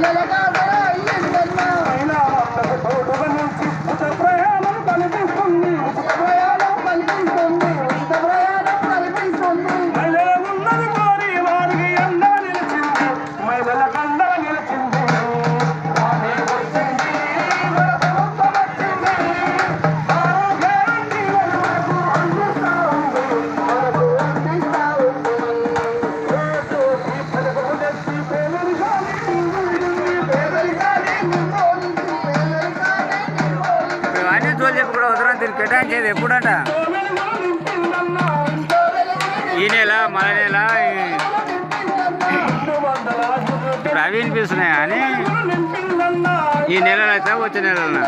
la కేటాయించేది ఎప్పుడంట? ఈ నెల మన నెల ఈ- ఇప్పుడు అవి వినిపిస్తున్నాయి కానీ ఈ నెలలో అయితే వచ్చే నెలలో